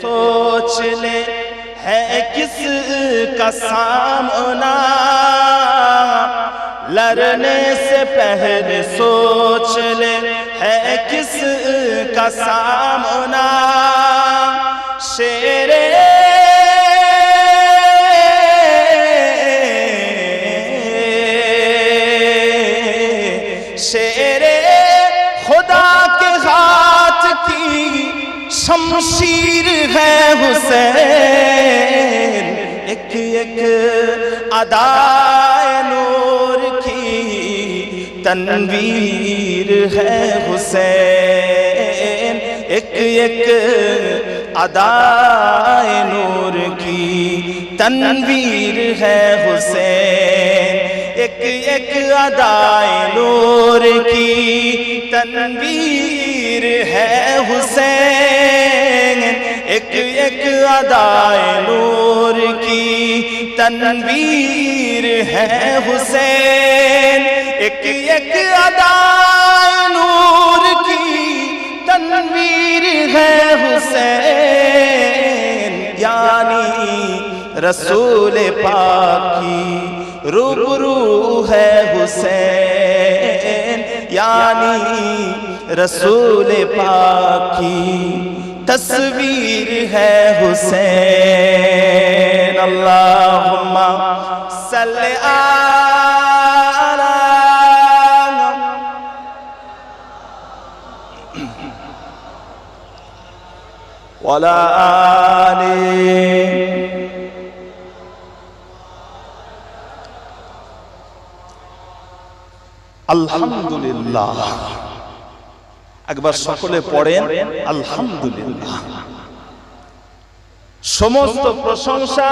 سوچ لے ہے کس کا سامنا؟ لڑنے سے پہلے سوچ لے ہے کس کا سامنا؟ شیرے شمشیر ہے حسین۔ ایک ایک ادائے نور کی تنویر ہے حسین۔ ایک ایک ادائے نور کی تنویر ہے حسین۔ ایک ایک ادائے نور کی تنویر ہے حسین۔ ایک ایک ادائے نور کی تنویر ہے حسین۔ ایک ایک ادائے نور کی تنویر ہے حسین۔ یعنی رسول پاک کی روبرو ہے حسین۔ یعنی رسول پاک کی تصویر ہے حسین اللہم صلی ولا آل الحمد لله একবার সকলে পড়েন, আলহামদুলিল্লাহ। সমস্ত প্রশংসা,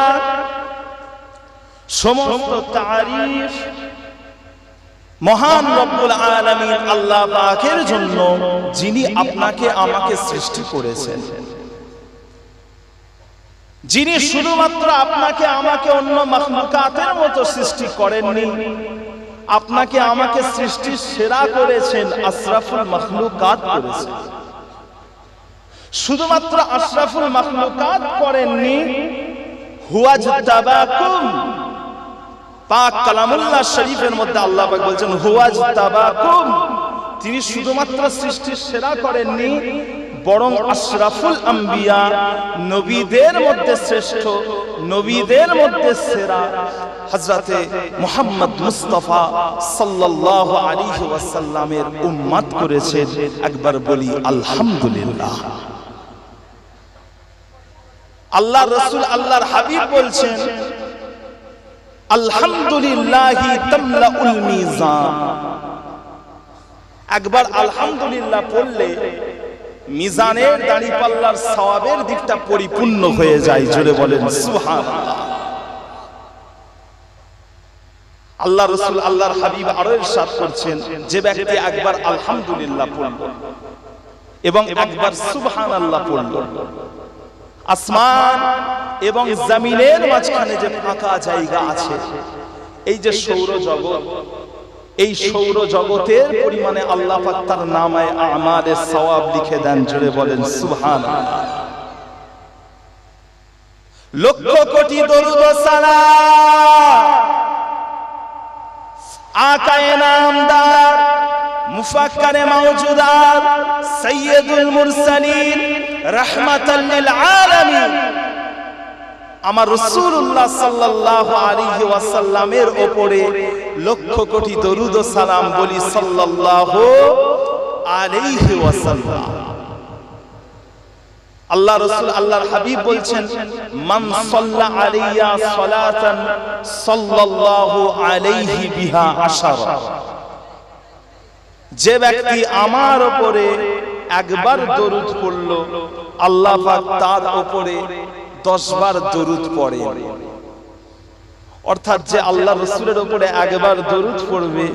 সমস্ত তারিফ মহান রব্বুল আলামিন আল্লাহ পাকের জন্য যিনি আপনাকে আমাকে সৃষ্টি করেছেন। যিনি শুধুমাত্র আপনাকে আমাকে অন্য মাখলুকাতের মতো সৃষ্টি করেননি আপনাকে আমাকে সৃষ্টির সেরা করেছেন আশরাফুল মখলুকাত করেছেন। শুধুমাত্র আশরাফুল মখলুকাত করেননি হুয়াজ তাবাকুম পাক কালামুল্লাহ শরীফের মধ্যে আল্লাহ পাক বলছেন হুয়াজ তাবাকুম তিনি শুধুমাত্র সৃষ্টির সেরা করেননি। বরং আশরাফুল আম্বিয়া নবীদের মধ্যে শ্রেষ্ঠ, নবীদের মধ্যে সেরা হযরতে মুহাম্মদ মুস্তাফা সাল্লাল্লাহু আলাইহি ওয়াসাল্লামের উম্মত করেছেন। একবার বলি, আলহামদুলিল্লাহ। আল্লাহ রাসূল আল্লাহর হাবিব বলছেন, আলহামদুলিল্লাহি একবার আলহামদুলিল্লাহ পড়লে মিজানের দাড়ি পাল্লার সওয়াবের দিকটা পরিপূর্ণ হয়ে যায়, জোরে বলেন, সুবহানাল্লাহ। আল্লাহ রসুল আল্লাহর হাবিব আরও ইরশাদ করছেন, যে ব্যক্তি একবার আলহামদুলিল্লাহ পড়ল এবং একবার সুবহানাল্লাহ পড়ল। আসমান এবং জমিনের মাঝখানে যে ফাঁকা জায়গা আছে, এই যে সৌর জগৎ এই সৌর জগতের পরিমাণে আল্লাহ তার নামায় আমাদের সওয়াব লিখে দেন জুড়ে বলেন সুবহান লক্ষ কোটি দরুদ সালাম। আকায়ে নামদার মুফাক্কারে মাওজুদার সৈয়দুল মুরসালিন, রাহমাতাল আলামিন। আমার রাসূলুল্লাহ সাল্লাল্লাহু আলাইহি ওয়াসাল্লামের উপরে লক্ষ কোটি দরুদ সালাম বলি সাল্লাল্লাহু আলাইহি ওয়াসাল্লাম। আল্লাহ রাসূল, আল্লাহর হাবিব বলছেন, মান সাল্লা আলাইয়া সালাতান সাল্লাল্লাহু আলাইহি বিহা আশারা। যে ব্যক্তি আমার উপরে একবার দরুদ পড়ল, আল্লাহ পাক তার উপরে দশ বার দরুদ পড়ে। অর্থাৎ যে আল্লাহ রসুলের উপরে একবার দরুদ পড়বে,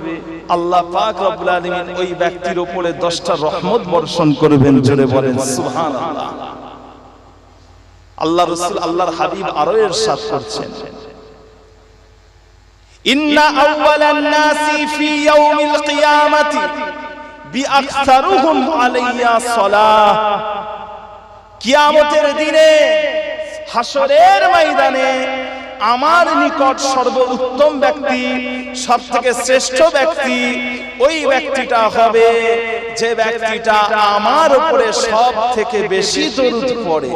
আল্লাহ পাক রব্বুল আলামিন ওই ব্যক্তির উপরে দশটা রহমত বর্ষণ করবেন, জোরে বলেন, সুবহানাল্লাহ। আল্লাহ রসুল আল্লাহর হাবিব আরও ইরশাদ করছেন। ইন্না আউওয়ালান নাসি ফি ইয়াউমিল কিয়ামাতি বিআকসারুহুম আলাইয়া সালাহ। কিয়ামতের দিনে হাসরের ময়দানে আমার নিকট সর্ব উত্তম ব্যক্তি সব থেকে শ্রেষ্ঠ ব্যক্তি ওই ব্যক্তিটা হবে, যে ব্যক্তিটা আমার উপরে সব থেকে বেশি দরুদ পড়ে।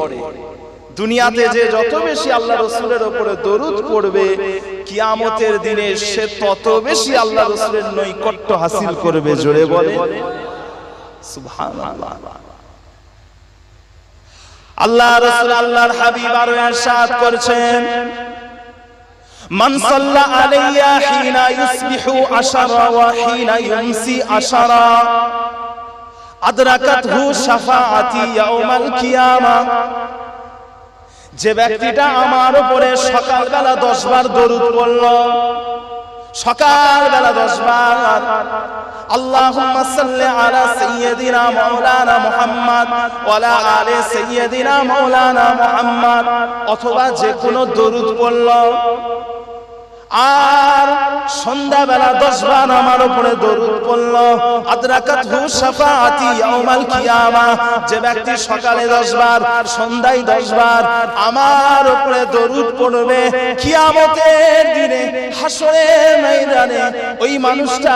দুনিয়াতে যে যত বেশি আল্লাহ রসুলের উপরে দরুদ পড়বে, কিয়ামতের দিনে সে তত বেশি আল্লাহ রসুলের নৈকট্য হাসিল করবে, জোরে বলে সুবহানাল্লাহ। আল্লাহ রসুল আল্লাহর হাবিব আরও ইরশাদ করছেন। মান সাল্লা আলাইয়া হিনা ইউসবিহু আশারা ওয়া হিনা আশারা। আদরাকাতহু শাফাআতি ইয়াউমাল কিয়ামা। যে ব্যক্তিটা আমার উপরে সকালবেলা দশ বার দরুদ পড়ল, সকালবেলা দশ বার اللهم صل على سيدنا مولانا محمد وعلى آل سيدنا مولانا محمد অথবা যে কোনো দরুদ পড়ল আর সন্ধ্যাবেলা দশ বার আমার উপরে দরুদ পড়ল। আদরাকাত হু শাফাআতি ইয়াউমাল কিয়ামা। যে ব্যক্তি সকালে দশ বার সন্ধ্যায় দশ বার আমার উপরে দরুদ পড়বে, কিয়ামতের দিনে হাসরের ময়দানে ওই মানুষটা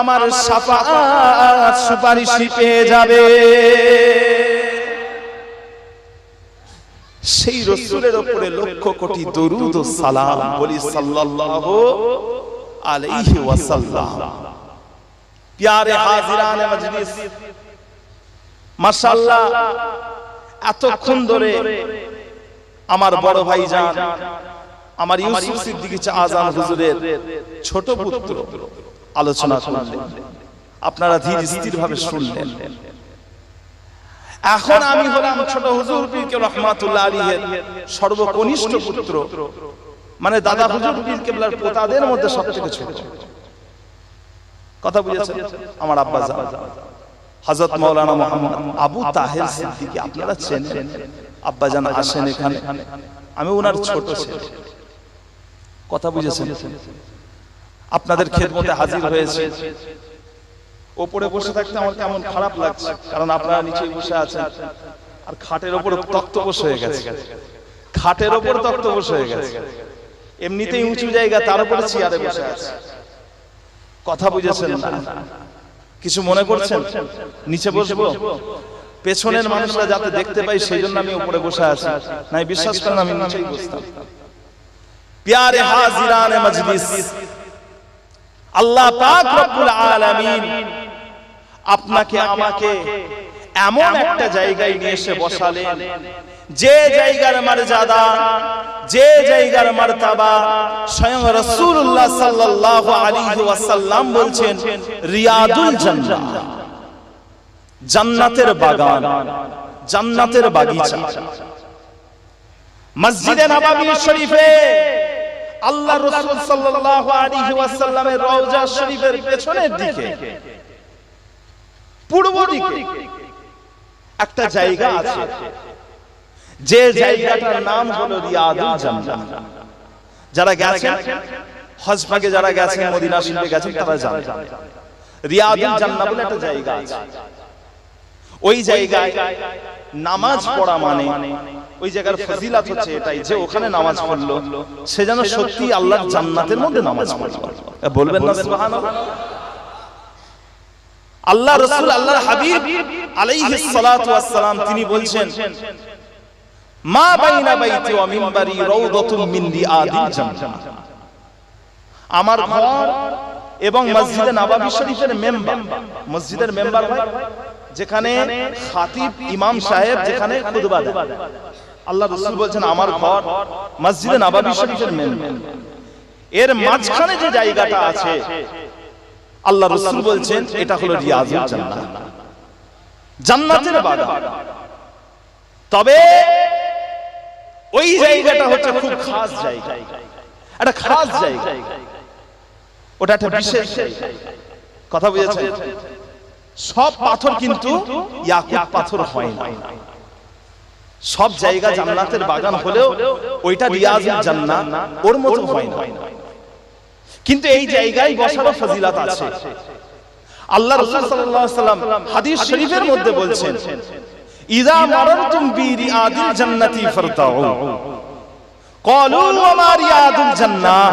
আমার শাফাআত সুপারিশি পেয়ে যাবে। সেই রসুলের উপরে লক্ষ কোটি দরুদ ও সালাম বলি সাল্লাল্লাহু আলাইহি ওয়াসাল্লাম। প্যারে হাজিরানে মজলিস। মাশাআল্লাহ, এতক্ষণ ধরে আমার বড় ভাই জান আমার ইউসুফ সিদ্দিকী আজান হুজুরের ছোট পুত্র আলোচনা করলেন। আপনারা ধীর স্থির ভাবে শুনলেন। এখন আমি হলাম ছোট হুজুর পীরকে রহমাতুল্লাহ আলীর সর্বকনিষ্ঠ পুত্র। মানে দাদা হুজুর পীর কেবলার পোতাদের মধ্যে সবথেকে ছোট। কথা বুঝেছেন আমার আব্বা হযরত মাওলানা মোহাম্মদ আবু তাহের সিদ্দিকী আপনারা চেনেন? আব্বা জান আসেন এখানে। আমি ওনার ছোট ছেলে। কথা বুঝেছেন আপনাদের খেদমতে হাজির হয়েছে। ওপরে বসে থাকতে আমার কেমন খারাপ লাগছে, কারণ আপনারা নিচে বসে আছেন। আর খাটের ওপর তক্ত বসে হয়ে গেছে। খাটের ওপর তক্ত বসে হয়ে গেছে। এমনিতেই উঁচু জায়গা, তার উপরে চেয়ারে বসে আছে। কথা বুঝেছেন না? কিছু মনে করছেন? নিচে বসবো? পেছনের মানুষরা যাতে দেখতে পাই সেই জন্য আমি উপরে বসে আছি। নাই, বিশ্বাস করেন, আমি নিচেই বসতাম। প্যারে হাজিরানে মজলিস। আল্লাহ পাক রব্বুল আলামিন আপনাকে আমাকে এমন একটা জায়গায় নিয়ে এসে বসালেন। যে জায়গার মর্যাদা যে জায়গার মারতাবা স্বয়ং রাসূলুল্লাহ সাল্লাল্লাহু আলাইহি ওয়াসাল্লাম বলছেন রিয়াদুল জান্নাহ। জান্নাতের বাগান জান্নাতের বাগিচা। মসজিদে নববী শরীফে আল্লাহ রাসূল সাল্লাল্লাহু আলাইহি ওয়াসাল্লামের রওজা শরীফের পেছনের দিকে। পূর্ব দিকে একটা জায়গা আছে। যে জায়গাটার নাম হলো রিয়াদুল জান্নাহ যারা গেছেন হজ পাকে যারা গেছেন মদিনা শরীফে গেছেন তারা জানেন। রিয়াদুল জান্নাহ বলে একটা জায়গা আছে। ওই জায়গায় নামাজ পড়া মানে ওই জায়গার ফজিলাত হচ্ছে এটাই যে ওখানে নামাজ পড়ল সে যেন সত্যি আল্লাহর জান্নাতের মধ্যে নামাজ পড়ল। বলবেন না সুবহানাল্লাহ। আল্লাহ রসুল আল্লাহ হাবিব ওয়াস সালাম তিনি বলছেন, মা বাইনা বাইতি ওয়া মিনবারি রাউদাতুম মিন রিয়াদিল জান্নাহ। আমার ঘর এবং মসজিদে নববী শরীফের মেম্বার, মসজিদের মেম্বার যেখানে খাতিব ইমাম সাহেব যেখানে খুতবা দেয়। আল্লাহ রাসূল বলছেন, আমার ঘর মসজিদে নববী শরীফের মেম্বার। এর মাঝখানে যে জায়গাটা আছে আল্লাহ রসুল বলছেন এটা হলো রিয়াজুল জান্নাহ। জান্নাতের বাগান। তবে ওই জায়গাটা হচ্ছে খুব খাস জায়গা। একটা খাস জায়গা। ওটা একটা বিশেষ কথা বুঝেছেন? সব পাথর কিন্তু ইয়াকুত পাথর হয় না। সব জায়গা জান্নাতের বাগান হলেও ওইটা রিয়াজুল জান্নাহ ওর মতো হয় না। কিন্তু এই জায়গায় বসারও ফজিলাত আছে। আল্লাহ রাসূল সাল্লাল্লাহু আলাইহি ওয়াসাল্লাম হাদিস শরীফের মধ্যে বলছেন ইদা মারারতুম বি রিয়াদিল জান্নাতি ফারতাউ। ক্বালু ওয়া মা রিয়াদুল জান্নাহ।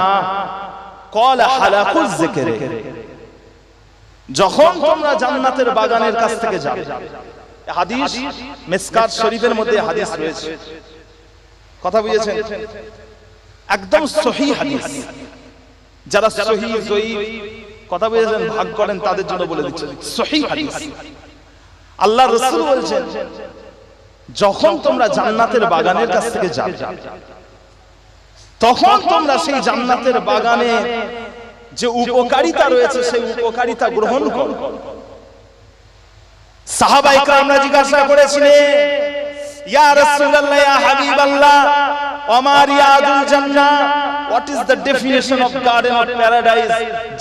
ক্বাল হালাকুজ যিকর যখন তোমরা জান্নাতের বাগানের কাছ থেকে যাবে। হাদিস মিসকাত শরীফের মধ্যে হাদিস রয়েছে। কথা বুঝেছেন? একদম সহি হাদিস। যারা কথা বুঝেছেন ভাগ করেন, তাদের জন্য বলে দিচ্ছি। সহি আল্লাহ রসুল বলছেন, যখন তোমরা জান্নাতের বাগানের কাছ থেকে যাবে, তখন তোমরা সেই জান্নাতের বাগানে যে উপকারিতা রয়েছে, সেই উপকারিতা গ্রহণ করো। সাহাবাই আমরা জিজ্ঞাসা করেছিলেন, ইয়া রাসূলুল্লাহ, ইয়া হাবিবাল্লাহ ওমার ইয়াদুল জান্নাহ is the definition of garden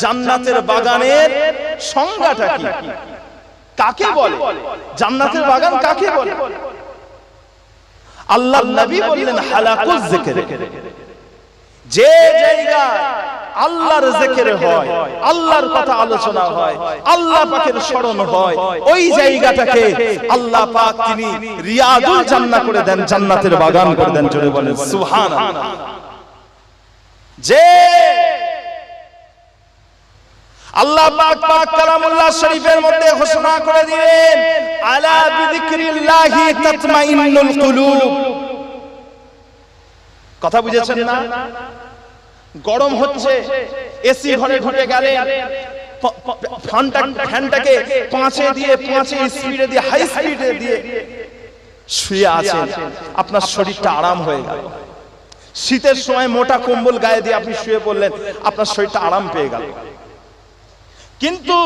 জান্নাতের বাগানের সংজ্ঞাটা কাকে জান্নাতের বাগান কাকে বলে? আল্লাহর নবী বললেন, হালাকুজ যিকর যে জায়গায় আল্লাহর জিকির হয় আল্লাহর কথা আলোচনা হয় আল্লাহ পাকের স্মরণ হয় ওই জায়গাটাকে আল্লাহ পাক তিনি রিয়াদুল জান্নাহ করে দেন জান্নাতের বাগান করে দেন জোরে বলেন সুবহানাল্লাহ। যে আল্লাহ পাক পাক কালামুল্লাহ শরীফের মধ্যে ঘোষণা করে দিলেন আলা বিযিকরিল্লাহি তাতমাইন্নুল কুলুব। কথা বুঝেছেন না? গরম হচ্ছে, এসি ঘরে ঢুকে গেলে ফ্যানটাকে পাঁচে দিয়ে, পাঁচে স্পিডে দিয়ে হাই স্পিডে দিয়ে শুয়ে আছেন আপনার শরীরটা আরাম হয়ে গেল। শীতের সময় মোটা কম্বল গায়ে দিয়ে আপনি শুয়ে পড়লেন, আপনার শরীরটা আরাম পেয়ে গেল। কিন্তু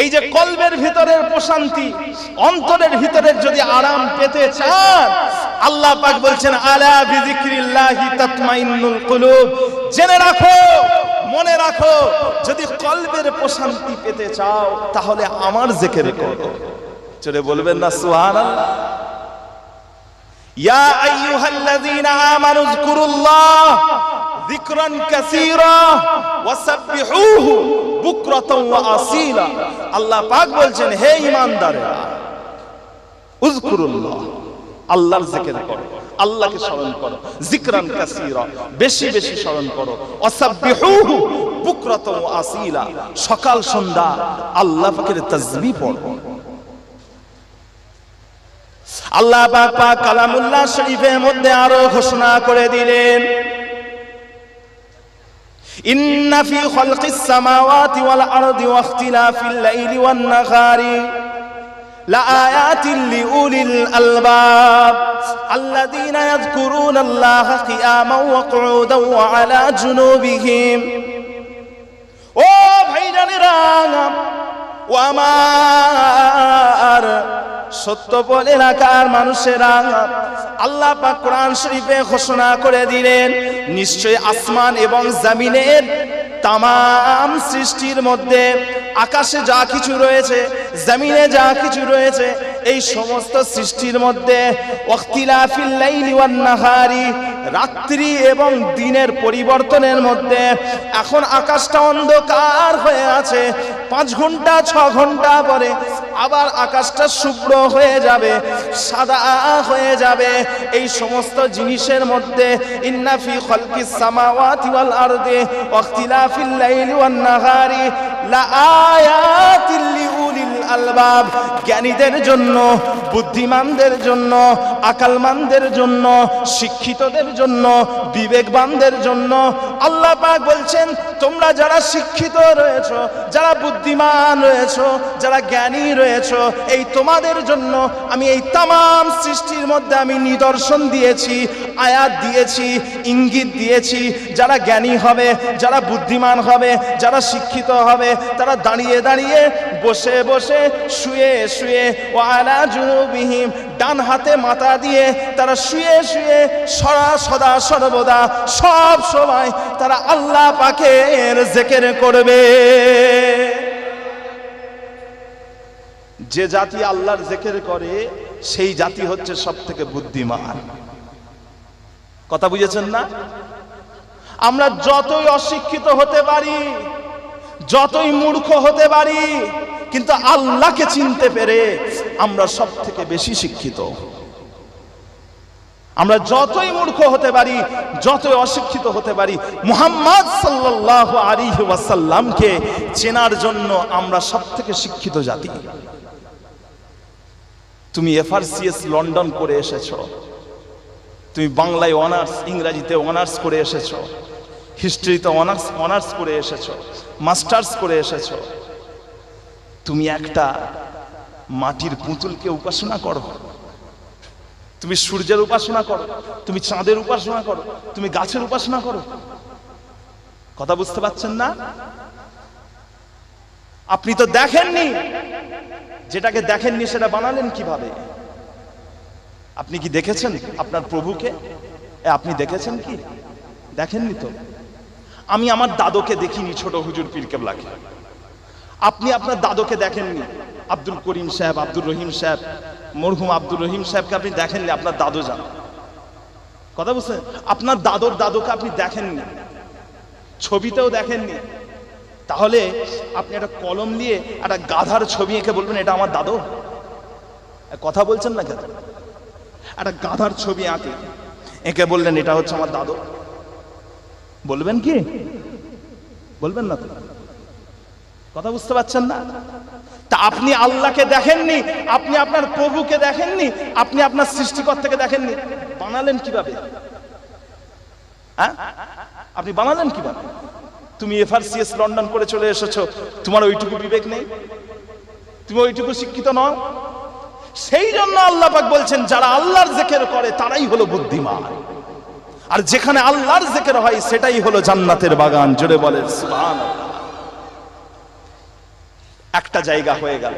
এই যে কলবের ভিতরের প্রশান্তি, অন্তরের ভিতরের যদি আরাম পেতে চান, আল্লাহ পাক বলছেন, আলা বিযিকরিল্লাহি তাতমাইন্নুল কুলুব। জেনে রাখো, মনে রাখো, যদি কলবের প্রশান্তি পেতে চাও, তাহলে আমার জিকির করো। চলে বলবেন না, সুবহানাল্লাহ। ইয়া আইয়ুহাল্লাযীনা আমানু যকুরুল্লাহ যিকরান কাসীরা আল্লাহ পাক বলছেন, হে উযকুরুল্লাহ, আল্লাহর জিকির করো, আল্লাহকে স্মরণ করো কাসীরা, বেশি বেশি স্মরণ করো। বুকরাতাও সকাল, সন্ধ্যা, আল্লাহ পাকের পড়ো। আল্লাহ পাক কালামুল্লাহ শরীফের মধ্যে আরও ঘোষণা করে দিলেন ইন্না ফি খালকিস সামাওয়াতি ওয়াল আরদি ওয়া ইখতিলাফিল লাইলি ওয়ান নাহারি لآيات لأولي الألباب الذين يذكرون الله قياما وقعودا وعلى جنوبهم ও ভাইজানেরা ও আমার সত্য বলে এলাকার মানুষেরা আল্লাহ পাক কোরআন শরীফে ঘোষণা করে দিলেন নিশ্চয় আসমান এবং জামিনের তাম সৃষ্টির মধ্যে আকাশে যা কিছু রয়েছে, জমিনে যা কিছু রয়েছে, এই সমস্ত সৃষ্টির মধ্যে রাত্রি এবং দিনের পরিবর্তনের মধ্যে এখন আকাশটা অন্ধকার হয়ে আছে পাঁচ ঘণ্টা, ছ ঘণ্টা পরে আবার আকাশটা শুভ্র হয়ে যাবে, সাদা হয়ে যাবে। এই সমস্ত জিনিসের মধ্যে ইন্নাফি খলকিস সামাওয়াতি ওয়াল আরদে ওয়াক্তিলাফিল লাইলি ওয়ান নাহারি লাআয়াতিল লিউলিল আলবাব জ্ঞানীদের জন্য, বুদ্ধিমানদের জন্য, আকালমানদের জন্য, শিক্ষিতদের জন্য, বিবেকবানদের জন্য আল্লাহ পাক বলছেন, তোমরা যারা শিক্ষিত রয়েছো, যারা বুদ্ধিমান রয়েছো, যারা জ্ঞানী রয়েছো, এই তোমাদের জন্য আমি এই তাম সৃষ্টির মধ্যে আমি নিদর্শন দিয়েছি, আয়াত দিয়েছি, ইঙ্গিত দিয়েছি, যারা জ্ঞানী হবে, যারা বুদ্ধিমান হবে, যারা শিক্ষিত হবে, তারা দাঁড়িয়ে দাঁড়িয়ে বসে বসে শুয়ে শুয়ে ও আলা জুনুবিহীম ডান হাতে মাথা দিয়ে তারা শুয়ে শুয়ে সদা সদা সর্বদা সব সময় তারা আল্লাহ পাকের জেকের করবে। যে জাতি আল্লাহর জেকের করে, সেই জাতি হচ্ছে সব থেকে বুদ্ধিমান। কথা বুঝেছেন না? আমরা যতই অশিক্ষিত হতে পারি, যতই মূর্খ হতে পারি কিন্তু আল্লাহকে চিনতে পেরে আমরা সব থেকে বেশি শিক্ষিত। আমরা যতই মূর্খ হতে পারি, যতই অশিক্ষিত হতে পারি, মুহাম্মদ সাল্লাল্লাহু আলাইহি ওয়াসাল্লামকে চেনার জন্য আমরা সব থেকে শিক্ষিত জাতি। তুমি এফআরসিএস লন্ডন করে এসেছ। তুমি বাংলায় অনার্স, ইংরাজিতে অনার্স করে এসেছ। হিস্ট্রিতে অনার্স অনার্স করে এসেছ। মাস্টার্স করে এসেছ। তুমি একটা মাটির পুতুলকে উপাসনা করো। তুমি সূর্যের উপাসনা করো, তুমি চাঁদের উপাসনা করো, তুমি গাছের উপাসনা করো। কথা বুঝতে পারছেন না? আপনি তো দেখেননি। যেটাকে দেখেননি সেটা বানালেন কীভাবে? আপনি কি দেখেছেন আপনার প্রভুকে? আপনি দেখেছেন কি? দেখেননি তো? আমি আমার দাদুকে দেখিনি ছোট হুজুর পীর কেবলাকে। আপনি আপনার দাদুকে দেখেননি? আব্দুল করিম সাহেব আব্দুল রহিম সাহেব, মরহুম আব্দুর রহিম সাহেবকে আপনি দেখেননি? আপনার দাদু যান। কথা বুঝছেন আপনার দাদুর দাদুকে আপনি দেখেননি? ছবিতেও দেখেননি? তাহলে আপনি একটা কলম দিয়ে একটা গাধার ছবি এঁকে বলবেন, এটা আমার দাদু? কথা বলছেন না কেন? একটা গাধার ছবি আঁকে, এঁকে বললেন, এটা হচ্ছে আমার দাদু। বলবেন কি? বলবেন না তো? কথা বুঝতে পারছেন না? তা আপনি আল্লাহকে দেখেননি? আপনি আপনার প্রভুকে দেখেননি? আপনি আপনার সৃষ্টিকর্তাকে দেখেননি? বানালেন কীভাবে? হ্যাঁ? আপনি বানালেন কীভাবে? তুমি এফআরসিএস লন্ডন করে চলে এসেছ। তোমার ওইটুকু বিবেক নেই? তুমি ওইটুকু শিক্ষিত নও? সেই জন্য আল্লাহ পাক বলছেন, যারা আল্লাহর জেকের করে, তারাই হলো বুদ্ধিমান। আর যেখানে আল্লাহর জেকের হয়, সেটাই হলো জান্নাতের বাগান। জোরে বলে সুবহানাল্লাহ। একটা জায়গা হয়ে গেল।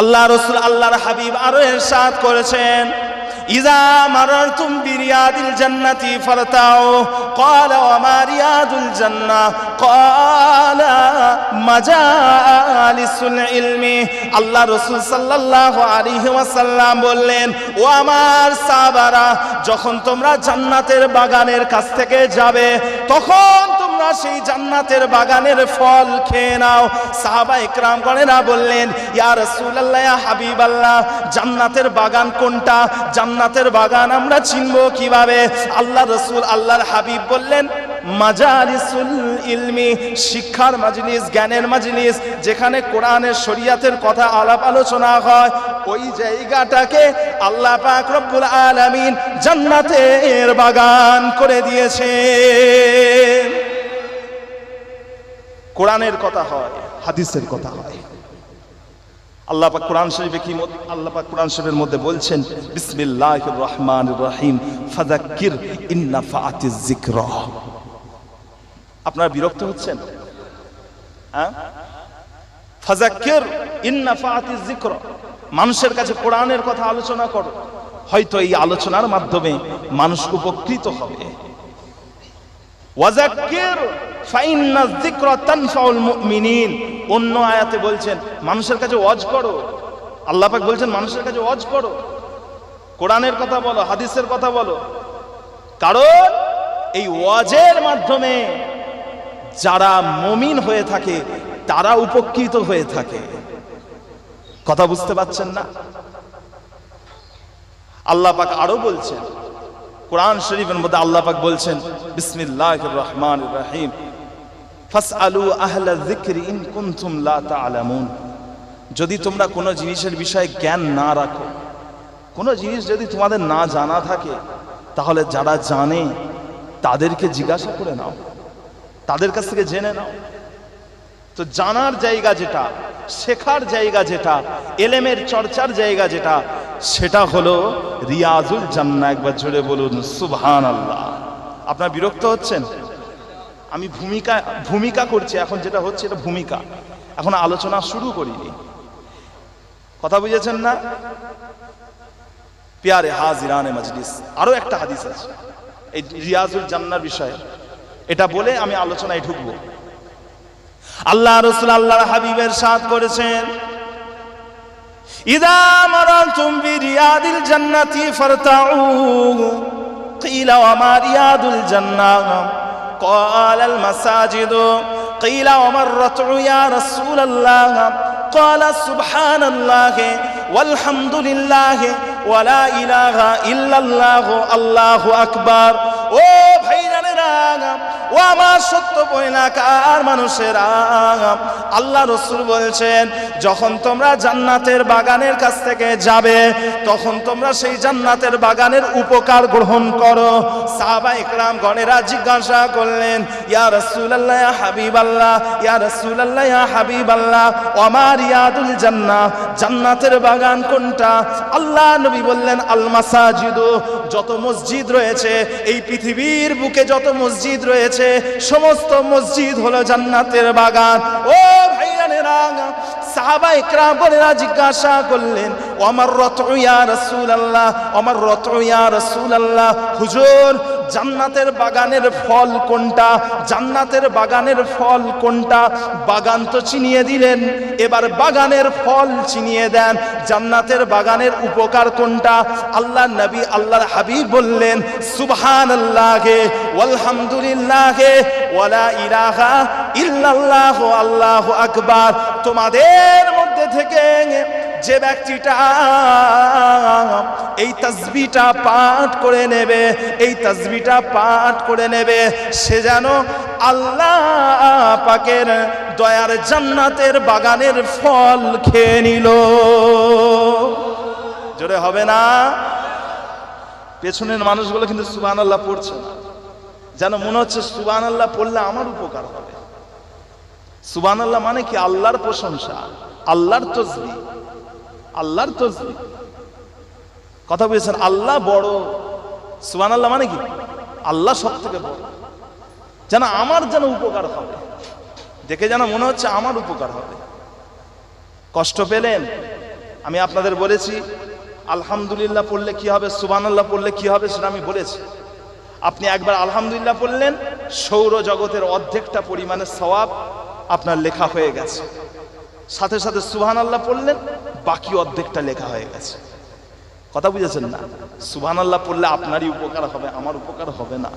আল্লাহ রসুল আল্লাহর হাবিব আরও এরশাদ করেছেন ইজা মারারতুম বিরিয়াদিল জান্নাতি ফারতাও কাল ওয়া মারিয়াদুল জান্নাহ ক্বালা মাজালিসুল ইলমি আল্লাহ রাসূল সাল্লাল্লাহু আলাইহি ওয়াসাল্লাম বললেন, ও আমার সাবারা যখন তোমরা জান্নাতের বাগানের কাছ থেকে যাবে, তখন তোমরা সেই জান্নাতের বাগানের ফল খেয়ে নাও। সাহাবা একরাম গণেরা বললেন, ইয়া রাসূলুল্লাহ হাবিব আল্লাহ জান্নাতের বাগান কোনটা? জান্নাতের বাগান আমরা চিনবো কীভাবে? আল্লাহ রসুল আল্লাহর হাবিব বললেন মাজালিসুল ইলমি, শিক্ষার মাজলিস, জ্ঞানের মাজলিস, যেখানে কোরআনের শরিয়াতের কথা আলাপ আলোচনা হয়, ওই জায়গাটাকে আল্লাহ পাক রব্বুল আলামিন জান্নাতের বাগান করে দিয়েছে কোরআনের কথা হয় হাদিসের কথা হয়। আল্লাহ পাক কোরআন শরীফে কি আল্লাহ পাক কোরআন শরীফের মধ্যে বলছেন বিসমিল্লাহির রহমানির রহিম ফাযাক্কির ইন্না ফাআতিজ যিকরা। আপনারা বিরক্ত হচ্ছেন? হ্যাঁ? ফাযাক্কির ইন্না ফাআতিজ যিকরা। মানুষের কাছে কোরআনের কথা আলোচনা করো। হয়তো এই আলোচনার মাধ্যমে মানুষ উপকৃত হবে। ওয়াজাক্কির ফাইন্না যিকরা তানফাউল মুমিনিন। অন্য আয়াতে বলছেন, মানুষের কাছে ওয়াজ করো। আল্লাহ পাক বলছেন, মানুষের কাছে ওয়াজ করো। কোরআনের কথা বলো, হাদিসের কথা বলো। কারণ এই ওয়াজের মাধ্যমে যারা মমিন হয়ে থাকে, তারা উপকৃত হয়ে থাকে। কথা বুঝতে পারছেন না? আল্লাহ পাক আরও বলছেন কোরআন শরীফের মধ্যে আল্লাহ পাক বলছেন, বিসমিল্লাহির রহমান রহিম। ফাসআলু আহলা যিকরি ইন কুনতুম লা তা'লামুন যদি তোমরা কোনো জিনিসের বিষয়ে জ্ঞান না রাখো, কোনো জিনিস যদি তোমাদের না জানা থাকে, তাহলে যারা জানে, তাদেরকে জিজ্ঞাসা করে নাও, তাদের কাছ থেকে জেনে নাও। তো জানার জায়গা যেটা শেখার জায়গা যেটা, এলেমের চর্চার জায়গা যেটা, সেটা হলো রিয়াজুল জান্না একবার জুড়ে বলুন সুবহান আল্লাহ আপনার বিরক্ত হচ্ছেন? আমি ভূমিকা ভূমিকা করছি, এখন যেটা হচ্ছে এটা ভূমিকা। এখন আলোচনা শুরু করিনি। কথা বুঝেছেন না? পেয়ারে হাজিরানে মজলিস, আরও একটা হাদিস আছে, এই রিয়াজুল জান্নার বিষয়ে। এটা বলে আমি আলোচনায় ঢুকবো। আল্লাহ রসুল আল্লাহর হাবিবের সাথ করেছেন ইদা মারাতুম বিরিয়াদিল জান্নাতি ফারতাউ কিলা ওয়া মা রিয়াদুল জান্নাহ قال المساجد قيل ومرت يا رسول الله قال سبحان الله والحمد لله ولا إله إلا الله الله أكبر ও ভাইজানেরা আমার সত্য বইনাকার মানুষেরা, আল্লাহ রসুল বলছেন, যখন তোমরা জান্নাতের বাগানের কাছ থেকে যাবে, তখন তোমরা সেই জান্নাতের বাগানের উপকার গ্রহণ করো। সাহাবা ইকরাম গণেরা জিজ্ঞাসা করলেন, ইয়া রাসূলুল্লাহ হাবিব আল্লাহ ইয়া রাসূলুল্লাহ, ইয়া হাবিবাল্লাহ আমার ইয়াদুল জান্না জান্নাতের বাগান কোনটা? আল্লাহ নবী বললেন আল মাসাজিদু যত মসজিদ রয়েছে, এই পৃথিবীর বুকে যত মসজিদ রয়েছে, সমস্ত মসজিদ হলো জান্নাতের বাগান। ও ভাইয়ানেরা সাহাবা জিজ্ঞাসা করলেন ও আমার রত ইয়া রসুল আল্লাহ আমার রত ইয়া রাসূলুল্লাহ। হুজুর জান্নাতের বাগানের ফল কোনটা? জান্নাতের বাগানের ফল কোনটা? বাগান তো চিনিয়ে দিলেন, এবার বাগানের ফল চিনিয়ে দেন। জান্নাতের বাগানের উপকার কোনটা? আল্লাহ নবী আল্লাহর হাবিব বললেন সুবহান আল্লাহে ওয়ালহামদুলিল্লাহে, ওয়ালা ইলাহা ইল্লাল্লাহ, আল্লাহু আকবার। তোমাদের মধ্যে থেকে যে ব্যক্তিটা এই তসবিটা পাঠ করে নেবে, এই তসবিটা পাঠ করে নেবে, সে যেন আল্লাহ পাকের দয়ার জান্নাতের বাগানের ফল খেয়ে নিল। জোরে হবে না? পেছনের মানুষগুলো কিন্তু সুবান আল্লাহ পড়ছে না। যেন মনে হচ্ছে সুবান আল্লাহ পড়লে আমার উপকার হবে। সুবান আল্লাহ মানে কি? আল্লাহর প্রশংসা, আল্লাহর তসবি আল্লাহর তসবি কথা বুঝেছেন আল্লাহ বড়। সুবান আল্লাহ মানে কি? আল্লাহ সব থেকে বড়। যেন আমার যেন উপকার হবে। দেখে যেন মনে হচ্ছে আমার উপকার হবে। কষ্ট পেলেন? আমি আপনাদের বলেছি, আলহামদুলিল্লাহ পড়লে কি হবে? সুবান আল্লাহ পড়লে কি হবে সেটা আমি বলেছি। আপনি একবার আলহামদুলিল্লাহ পড়লেন সৌর জগতের অর্ধেকটা পরিমাণে সওয়াব আপনার লেখা হয়ে গেছে। সাথে সাথে সুবহান আল্লাহ পড়লেন বাকি অর্ধেকটা লেখা হয়ে গেছে। কথা বুঝেছেন না? সুবহান আল্লাহ পড়লে আপনারই উপকার হবে, আমার উপকার হবে না।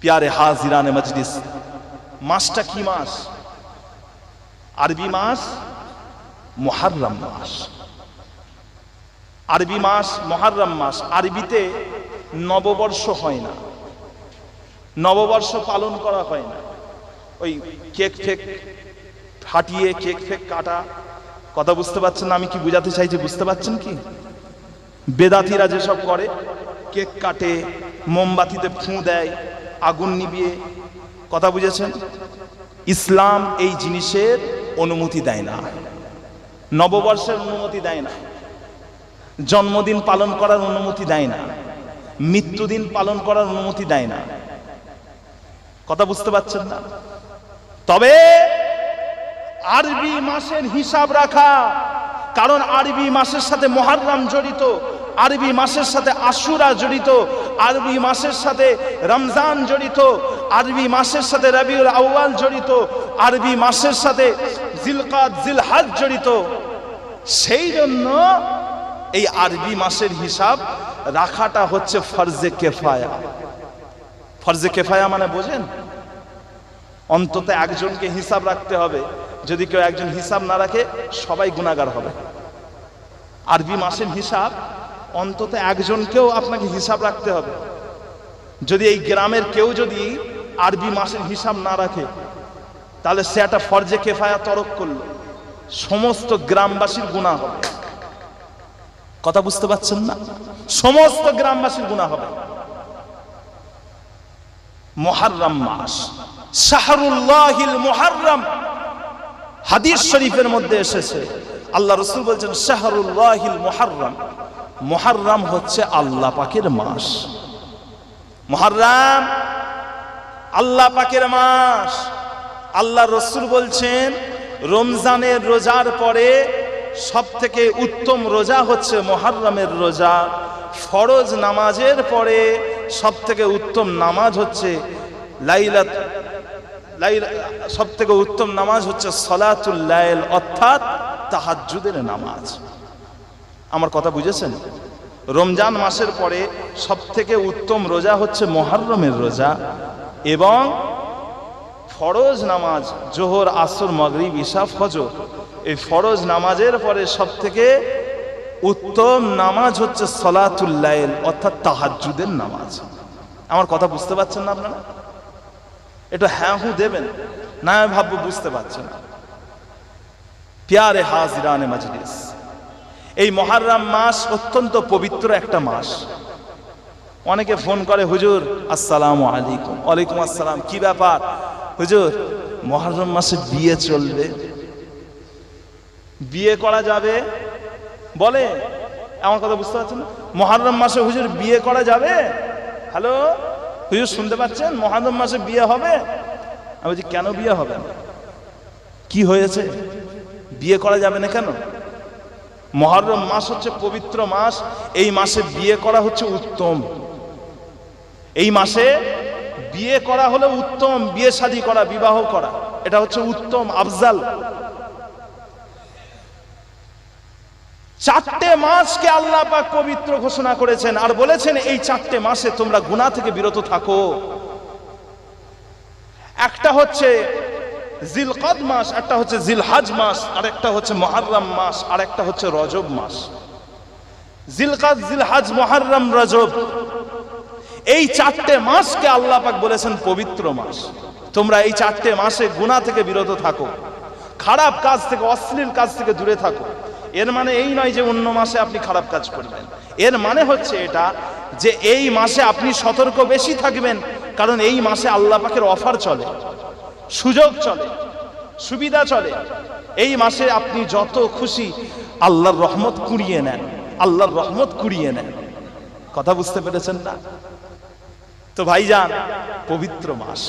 পিয়ারে হাজিরানে মজলিস। মাসটা কি মাস? আরবি মাস, মুহাররম মাস। আরবি মাস মহারম মাস। আরবিতে নববর্ষ হয় না। নববর্ষ পালন করা হয় না। ওই কেক ফেক ফাটিয়ে কেক ফেক কাটা কথা বুঝতে পারছেন আমি কি বুঝাতে চাইছি বুঝতে পারছেন কি? বেদাতিরা যেসব করে, কেক কাটে, মোমবাতিতে ফুঁ দেয়, আগুন নিবিয়ে কথা বুঝেছেন? ইসলাম এই জিনিসের অনুমতি দেয় না। নববর্ষের অনুমতি দেয় না। জন্মদিন পালন করার অনুমতি দেয় না। মৃত্যুদিন পালন করার অনুমতি দেয় না। কথা বুঝতে পারছেন না? তবে আরবি মাসের হিসাব রাখা। কারণ আরবি মাসের সাথে মহারম জড়িত, আরবি মাসের সাথে আশুরা জড়িত, আরবি মাসের সাথে রমজান জড়িত, আরবি মাসের সাথে রবিউল আউয়াল জড়িত, আরবি মাসের সাথে জিলকাত, জিলহাজ জড়িত। সেই জন্য এই আরবি মাসের হিসাব রাখাটা হচ্ছে ফরজে কেফায়া। ফরজে কেফায়া মানে বোঝেন? অন্তত একজনকে হিসাব রাখতে হবে। যদি কেউ একজন হিসাব না রাখে, সবাই গুণাগার হবে। আরবি মাসের হিসাব, অন্তত একজনকেও আপনাকে হিসাব রাখতে হবে। যদি এই গ্রামের কেউ যদি আরবি মাসের হিসাব না রাখে, তাহলে সে একটা ফরজে কেফায়া তরক করল। সমস্ত গ্রামবাসীর গুণা হবে। কথা বুঝতে পারছেন না? সমস্ত গ্রামবাসীর গুণা হবে। মহারম মাস। শাহরুল্লাহিল মুহাররম। হাদিস শরীফের মধ্যে এসেছে, আল্লাহ রসুল বলছেন, শাহরুল্লাহিল মুহাররম। মুহাররম হচ্ছে আল্লাহ পাকের মাস। মুহাররম, আল্লাহ পাকের মাস। আল্লাহ রসুল বলছেন, রমজানের রোজার পরে সব থেকে উত্তম রোজা হচ্ছে মহারমের রোজা। ফরজ নামাজের পরে সব থেকে উত্তম নামাজ হচ্ছে লাইলাত লাইলা সব থেকে উত্তম নামাজ হচ্ছে সলাতুল লাইল, অর্থাৎ তাহাজ্জুদের নামাজ। আমার কথা বুঝেছেন? রমজান মাসের পরে সব থেকে উত্তম রোজা হচ্ছে মহারমের রোজা এবং ফরজ নামাজ, জোহর, আসর, মগরিব ইশা ফজর। এই ফরজ নামাজের পরে সব থেকে উত্তম নামাজ হচ্ছে সলাতুল্লাইল অর্থাৎ তাহাজ্জুদের নামাজ। আমার কথা বুঝতে পারছেন না আপনারা? এটা হ্যাঁ হু দেবেন, না আমি ভাববো বুঝতে পারছেন না। প্যারে হাজিরানে মজলিস। এই মহারম মাস অত্যন্ত পবিত্র একটা মাস। অনেকে ফোন করে, হুজুর, আসসালাম আলাইকুম। ওয়ালাইকুম আসসালাম, কি ব্যাপার? হুজুর, মহরম মাসে বিয়ে চলবে। বিয়ে করা যাবে? বলে? আমার কথা বুঝতে পারছেন মহরম মাসে হুজুর বিয়ে করা যাবে? হ্যালো? হুজুর, শুনতে পাচ্ছেন? মহরম মাসে বিয়ে হবে? আমি বলছি, কেন বিয়ে হবে? কি হয়েছে? বিয়ে করা যাবে না কেন? মহরম মাস হচ্ছে পবিত্র মাস, এই মাসে বিয়ে করা হচ্ছে উত্তম। এই মাসে বিয়ে করা হলে উত্তম, বিয়ে শাদী করা, বিবাহ করা, এটা হচ্ছে উত্তম, আফজাল। চারটে মাসকে আল্লাহ পাক পবিত্র ঘোষণা করেছেন আর বলেছেন, এই চারটে মাসে তোমরা গুনাহ থেকে বিরত থাকো। একটা হচ্ছে জিলকদ মাস, একটা হচ্ছে জিলহাজ মাস আর একটা হচ্ছে মহারম মাস আর একটা হচ্ছে রজব মাস। জিলকাদ, জিলহাজ, মহারম, রজব, এই চারটে মাসকে আল্লাহ পাক বলেছেন পবিত্র মাস। তোমরা এই চারটে মাসে গুনাহ থেকে বিরত থাকো। খারাপ কাজ থেকে, অশ্লীল কাজ থেকে দূরে থাকো। এর মানে এই নয় যে অন্য মাসে আপনি খারাপ কাজ করবেন। এর মানে হচ্ছে এটা যে এই মাসে আপনি সতর্ক বেশি থাকবেন, কারণ এই মাসে আল্লাহ পাকের অফার চলে, সুযোগ চলে, সুবিধা চলে। এই মাসে আপনি যত খুশি আল্লাহর রহমত কুড়িয়ে নেন, আল্লাহর রহমত কুড়িয়ে নেন। কথা বুঝতে পেরেছেন না? তো ভাইজান, পবিত্র মাস।